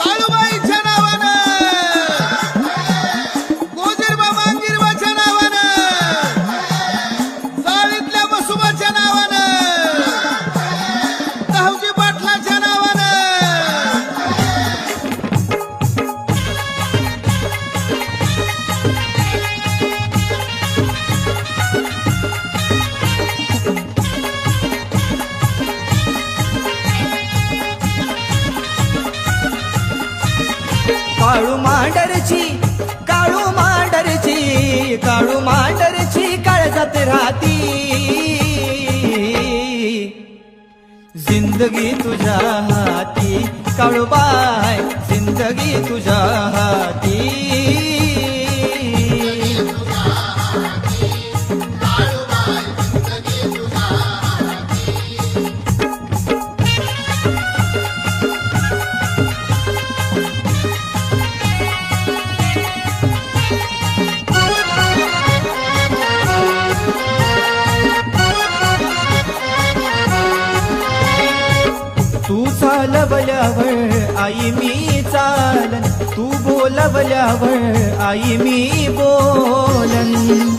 কালু ভাই ছাড়া राहती जिंदगी तुझ्या हाती काळूबाय जिंदगी तुझ्या हाती. बोलवल्यावर आई मी चालन. तू बोलवल्यावर आई मी बोलन.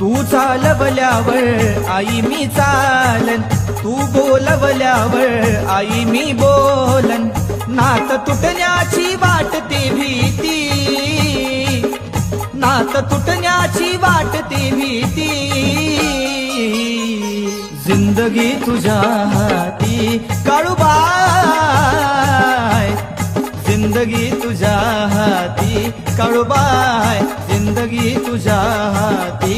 तू चालवल्यावर आई मी चालन. तू बोलवल्यावर आई मी बोलन. नात तुटण्याची वाटते भीती. नात तुटण्याची वाटते भीती. जिंदगी तुझ्या हाती. काळूबाय जिंदगी तुझ्या हाती. काळूबाय जिंदगी तुझ्या हाती.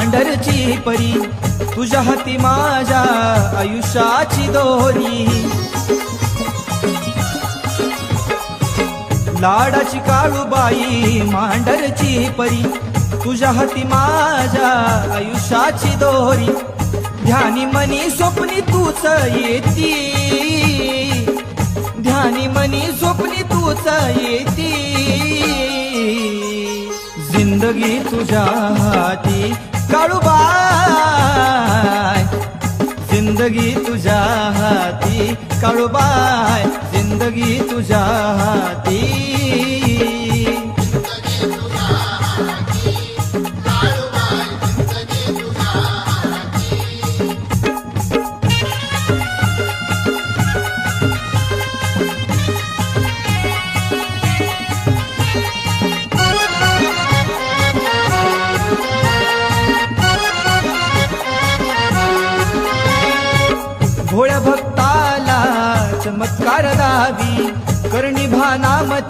पांढरची परी तुझ्या हाती माझ्या आयुष्याची दोरी. लाडाची काळूबाई मांडरची परी तुझ्या हाती माझ्या आयुष्याची दोरी. ध्यानी मनी स्वप्नी तूच येती. ध्यानी मनी स्वप्नी तूच येती. जिंदगी तुझ्या हाती काळूबाय जिंदगी तुझ्या हाती काळूबाय जिंदगी तुझ्या हाती.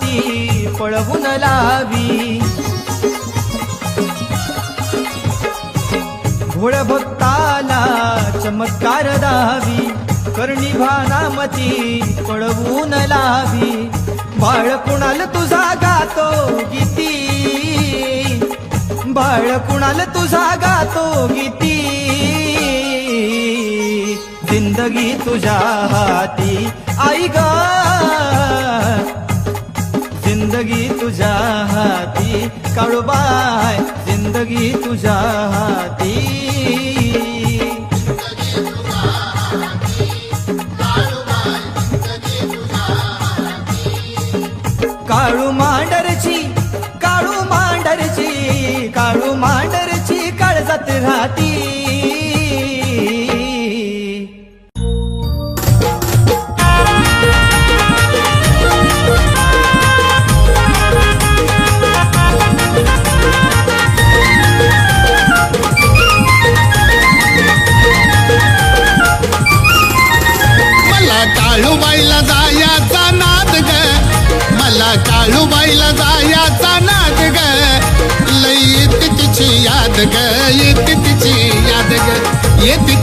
ती पळवून लावी. घोळ भक्ताला चमत्कार दावी. करणी भानामती पळवून लावी. बाळ कुणाल तुझा गातो गीती. बाळ कुणाल तुझा गातो गीती. जिंदगी तुझ्या हाती. आई गा! जिंदगी तुझ्या हाती. काळूबाय जिंदगी तुझ्या हाती. काळू मांडरची काळू मांडरची काळू मांडरची काळजात राहती.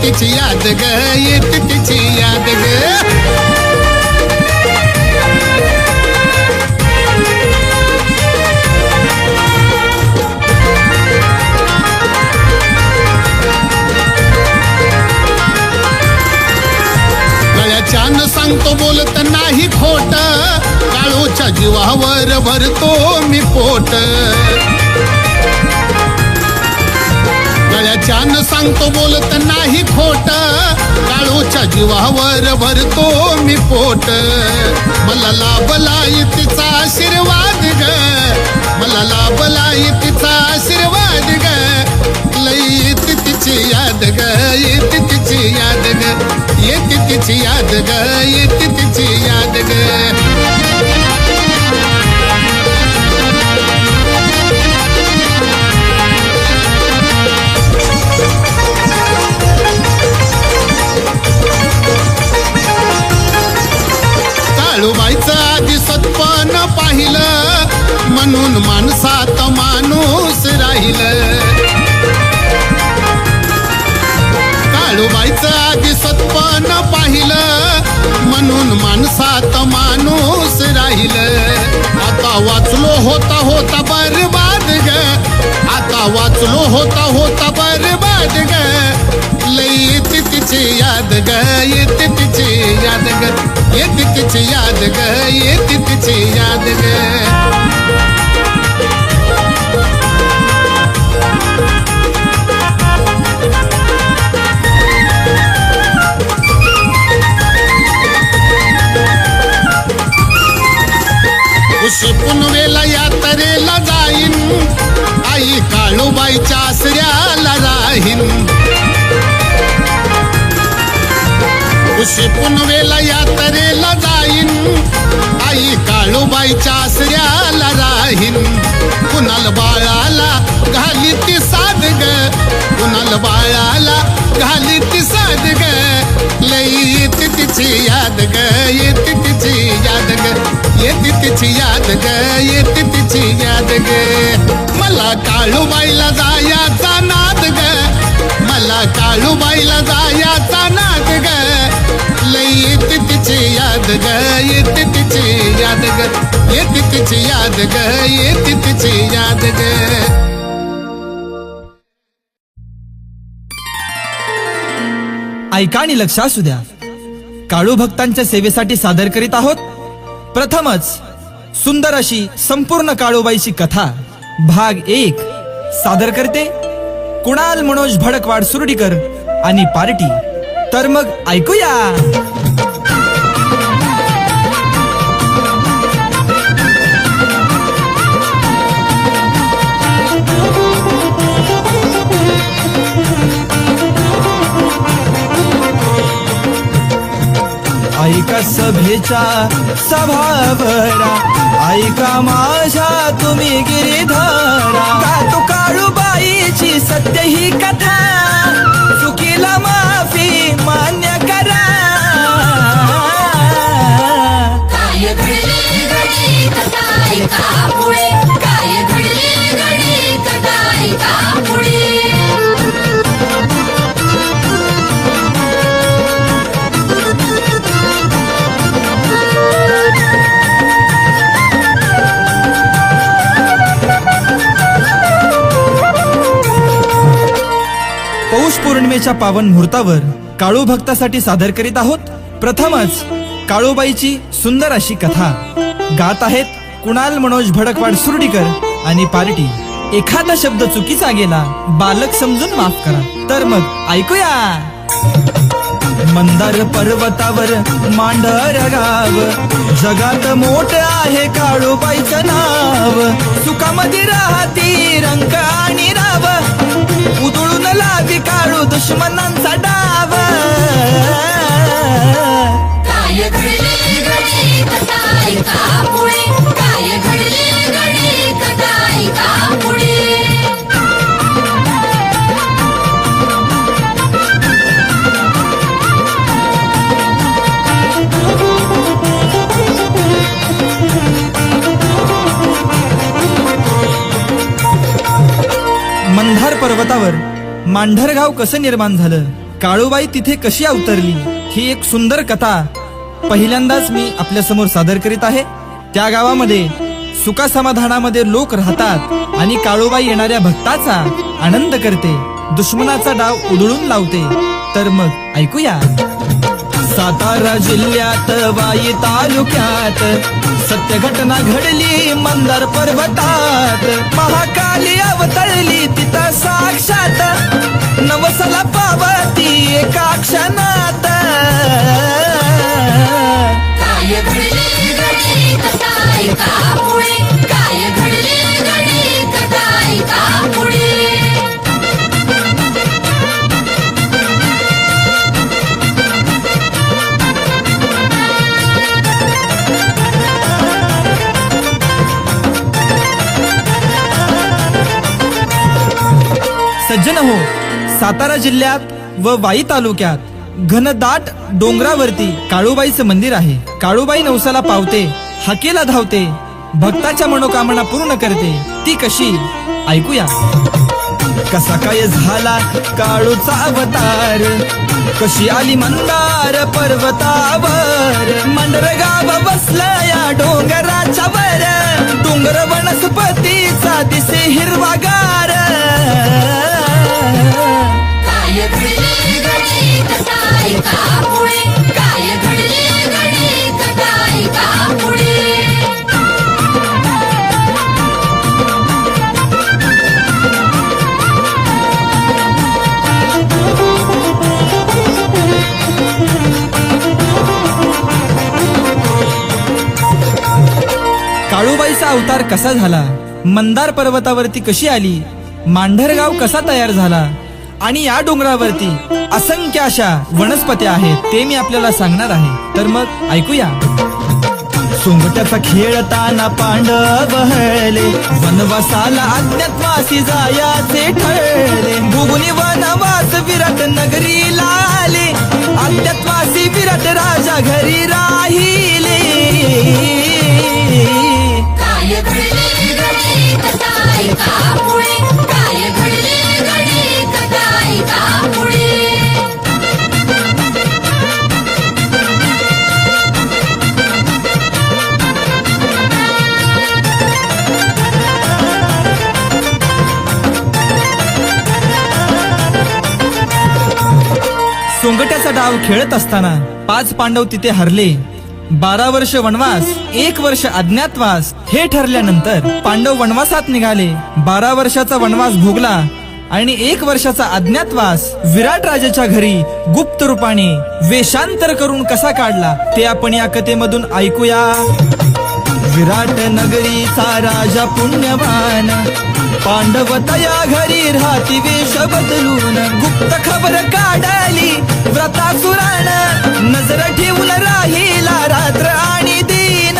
तिची याद ग येत तिची याद ग. छान सांगतो बोलत नाही खोट काळूच्या जीवावर भरतो मी पोट. छान सांगतो बोलत नाही खोट. काळूच्या जीवावर भरतो मी पोट. मला लाभला तिचा आशीर्वाद ग. मला लाभला तिचा आशीर्वाद ग. लई तिची याद ग येते तिची याद ग येते तिची याद ग. म्हणून माणसात माणूस राहिलं. काळूबाईचं आधी सत्पन पाहिलं. म्हणून माणसात माणूस राहिलं. आता वाचलो होता होता बरबाद ग. आता वाचलो होता होता बरबाद ग. लई येते तिची याद ग येते तिची याद ग. येते तिची याद ग येते तिची याद ग. उशी पुनवेला यात्रेला जाईन. आई काळूबाईच्या आसऱ्याला राहीन. उशी पुनवेला यात्रेला जाईन. आई काळूबाईच्या आसऱ्याला राहीन. कुणाल बाळाला घाली ती साध ग कुणाल बाळाला घाली ती साध ग लई तिची याद ग येत तिची याद ग येत तिची याद ग येत तिची याद ग मला काळूबाईला जायाचा नाद ग मला काळूबाईला जायाचा नाद ग लई येते तिची याद ग येत तिची याद ग येत तिची याद ग येते तिची याद ग ऐका आणि लक्ष असू द्या. काळू भक्तांच्या सेवेसाठी सादर करीत आहोत. प्रथमच सुंदर अशी संपूर्ण काळूबाईची कथा भाग एक सादर करते. कुणाल मनोज भडकवाड सुरडीकर आणि पार्टी. तर मग ऐकूया. सभेचा सभेच्या सभावरा ऐका माझ्या तुम्ही गिरीधरा. तू काळूबाईची सत्य ही कथा. चुकीला माफी मान्य करा. पुढे? पौष पावन मुहूर्तावर काळू भक्तासाठी सादर करीत आहोत. प्रथमच काळूबाईची सुंदर अशी कथा. गात आहेत कुणाल मनोज भडकवाड सुर्डीकर आणि पार्टी. एखादा शब्द चुकीचा गेला बालक समजून माफ करा. तर मग ऐकूया. मंदार पर्वतावर मांडर गाव. जगात मोठ आहे काळूबाईचं नाव. सुखामध्ये राहती रंग आणि मांढरगाव कसं निर्माण झालं? काळूबाई तिथे कशी अवतरली? ही एक सुंदर कथा. पहिल्यांदाच मी आपल्यासमोर सादर करीत आहे. त्या गावामध्ये सुखा समाधानामध्ये लोक राहतात आणि काळूबाई येणाऱ्या भक्ताचा आनंद करते. दुश्मनाचा डाव उधळून लावते. तर मग ऐकूया. सातारा जिल्ह्यात वाई तालुक्यात सत्य घटना घडली मंदार पर्वतात. महाकाली अवतरली तिथं साक्षात नवसला पावती एका क्षणात. काय घडली घडली काय पुढे? काय न हो. सातारा जिल्ह्यात व वाई तालुक्यात घनदाट डोंगरावरती काळूबाईचं मंदिर आहे. काळूबाई नवसाला पावते हाकेला धावते भक्ताच्या मनोकामना पूर्ण करते. ती कशी? ऐकूया. कसा काय झाला काळूचा अवतार? कशी आली मंदार पर्वतावर? मंडरगाव बसलं या डोंगर काळूबाईचा कसा झाला? मंदार पर्वतावरती कशी आली? मांढरगाव कसा तयार झाला? आणि या डोंगरावरती असंख्य अशा वनस्पत्या आहेत ते मी आपल्याला सांगणार आहे. तर मग ऐकूया. सोंगट्याचा खेळताना पांडव हळले वनवासाला अज्ञातवासी जायाचे ठरले भुगुनी वनवास विराट नगरी लाले अज्ञातवासी विराट राजा घरी राहिले. काय घडले काय घडले सोंगट्याचा डाव खेळत असताना पाच पांडव तिथे हरले. बारा वर्ष वनवास एक वर्ष अज्ञातवास हे ठरल्यानंतर पांडव वनवासात निघाले. बारा वर्षाचा वनवास भोगला आणि एक वर्षाचा अज्ञातवास विराट राजाच्या घरी गुप्त रूपाने वेशांतर करून कसा काढला ते आपण या कथेमधून ऐकूया. विराट नगरीचा राजा पुण्यवान पांडव तया घरी राहती वेश बदलून. गुप्त खबर काढली व्रतासुरान नजर ठेवून राही आणि दिन.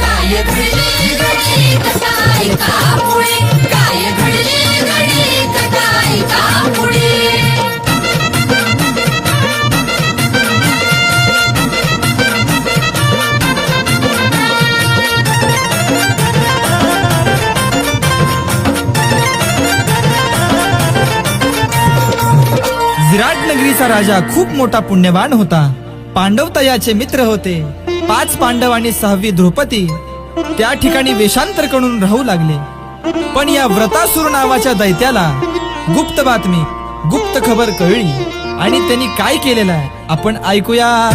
काय घडले घडे कथा ऐका पुढे. काय घडले घडे कथा ऐका पुढे. विराट नगरीचा राजा खूप मोठा पुण्यवान होता. पांडव तयाचे मित्र होते. पाच पांडव आणि सहावी द्रौपदी. त्या ठिकाणी वेशांतर करून राहू लागले. पण या व्रतासुर नावाच्या दैत्याला गुप्त बातमी गुप्त खबर कळली. आणि त्यांनी काय केलेलं आहे? आपण ऐकूया.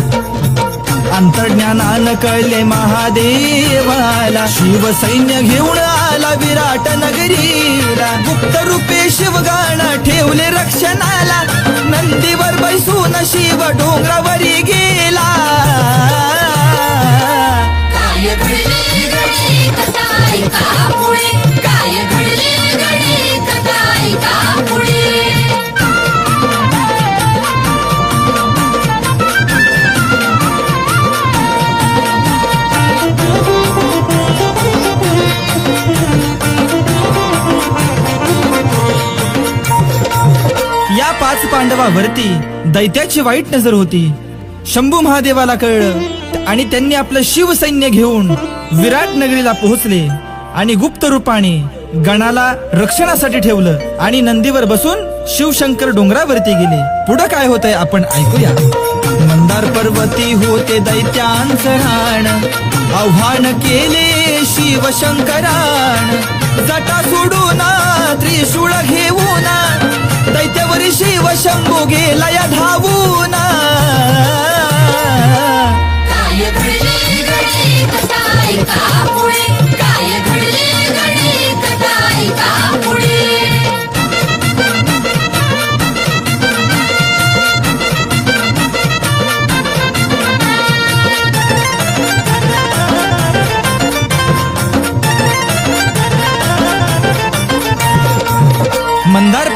अंतर्ज्ञानानं कळले महादेवाला. शिव सैन्य घेऊन आला विराट नगरीला. गुप्त रूपे शिवगाण ठेवले रक्षणाला. नंदीवर बैसून शिव डोंगरावरी गेला. काय घडले पुढे? काय पाच दैत्याची वाईट नजर होती. शंभू महादेवाला कळलं आणि त्यांनी आपलं शिवसैन्य घेऊन विराट नगरीला पोहोचले आणि गुप्त रूपाने गणाला रक्षणासाठी ठेवलं आणि नंदीवर बसून शिवशंकर डोंगरावरती गेले. पुढं काय होतंय आपण ऐकूया. मंदार पर्वती होते दैत्यांच राण आव्हान केले शिवशंकरान जटा सोडून त्रिशूळ घेऊन दैत्यवरी शिव शंभू गेला धावून काय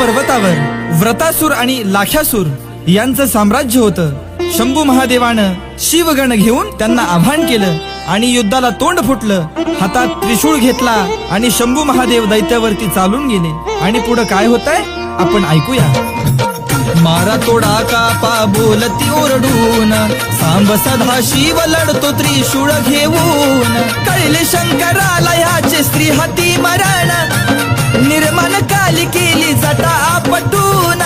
पर्वतावर व्रतासूर आणि लाख्यासूर यांचं साम्राज्य होतं. शंभू महादेवानं शिवगण घेऊन त्यांना आव्हान केलं आणि युद्धाला तोंड फुटलं. हातात त्रिशूळ घेतला आणि शंभू महादेव दैत्यावरती चालून गेले. आणि पुढं काय होतंय? आपण ऐकूया. मारा तोडा कापा बोलती ओरडून. सांब सदा शिव लढतो त्रिशूळ घेऊन. कळले शंकराला स्त्री हाती मरण. निर्माण काली केली जाता आपटून.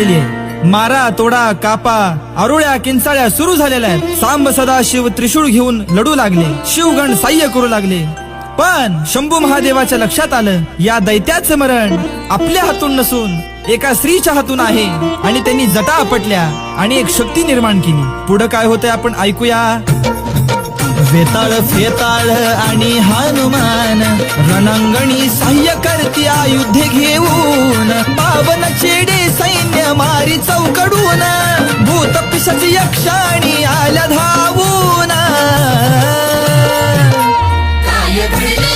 झालेली आहे. मारा तोडा कापा आरुळ्या किंचाळ्या सुरू झालेल्या आहेत. सांब सदा शिव त्रिशूळ घेऊन लढू लागले. शिवगण साह्य करू लागले. पण शंभू महादेवाच्या लक्षात आलं या दैत्याचं मरण आपल्या हातून नसून एका स्त्रीच्या हातून आहे. आणि त्यांनी जटा आपटल्या आणि एक शक्ती निर्माण केली. पुढं काय होतंय आपण ऐकूया. वेताळ फेताळ आणि हनुमान. रणांगणी साह्य करती आयुध घेऊन. पावन चेडे सैन्य मारी चौकडून. भूत पिशाच यक्षाणी आल्या धावून. काय घडले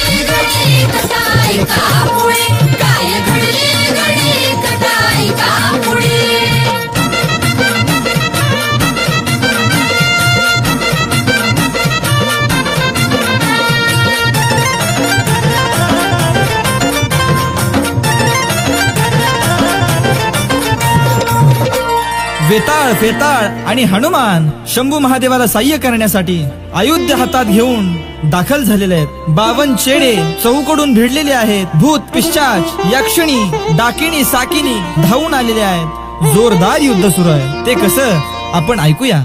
वेताळ फेताळ आणि हनुमान शंभू महादेवाला साह्य करण्यासाठी अयोध्या हातात घेऊन दाखल झालेले आहेत. बावन चेडे चौकडून भिडलेले आहेत. भूत पिशाच यक्षिणी डाकिणी साकिनी धावून आलेले आहेत. जोरदार युद्ध सुरू आहे. ते कसं? आपण ऐकूया.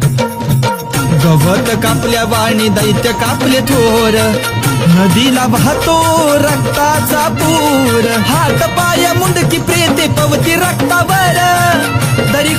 गवत कापल्या वाणी दैत्य कापले थोर. नदीला वाहतो रक्ताचा पूर. हात पाया मुंडकी प्रेते पवती रक्तावर. दरी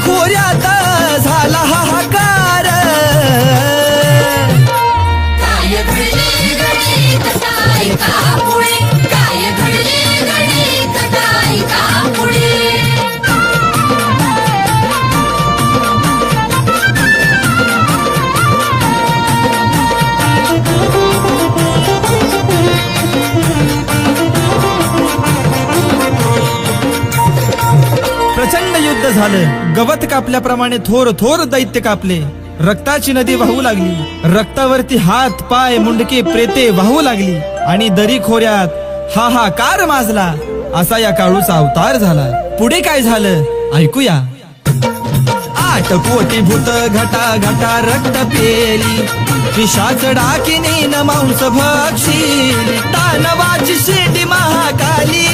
झालं. गवत कापल्याप्रमाणे थोर थोर दैत्य कापले. रक्ताची नदी वाहू लागली. रक्तावरती हात पाय मुंडके प्रेते वाहू लागली. आणि दरी खोऱ्यात हा हा कार माजला. असा या काळूचा अवतार झाला. पुढे काय झालं? ऐकूया. आठ कोटी भूत घटा घटा रक्त पेली. पिशाच डाकिनी न मांस भक्षी तानवाची शेती महाकाली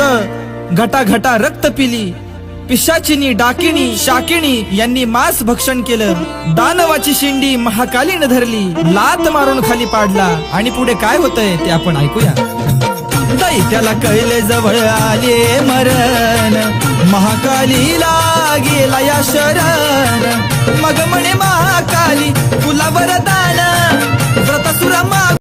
आठ घटा घटा रक्त पिली. पिशाचिनी डाकिणी शाकिणी यांनी मांस भक्षण केलं. दानवाची शिंडी महाकालीनं धरली. लात मारून खाली पाडला. आणि पुढे काय होतंय ते आपण ऐकूया. दैत्याला कैले जवळ आले मरण. महाकालीला गेला या शरण. मग म्हणे महाकाली तुला वरदान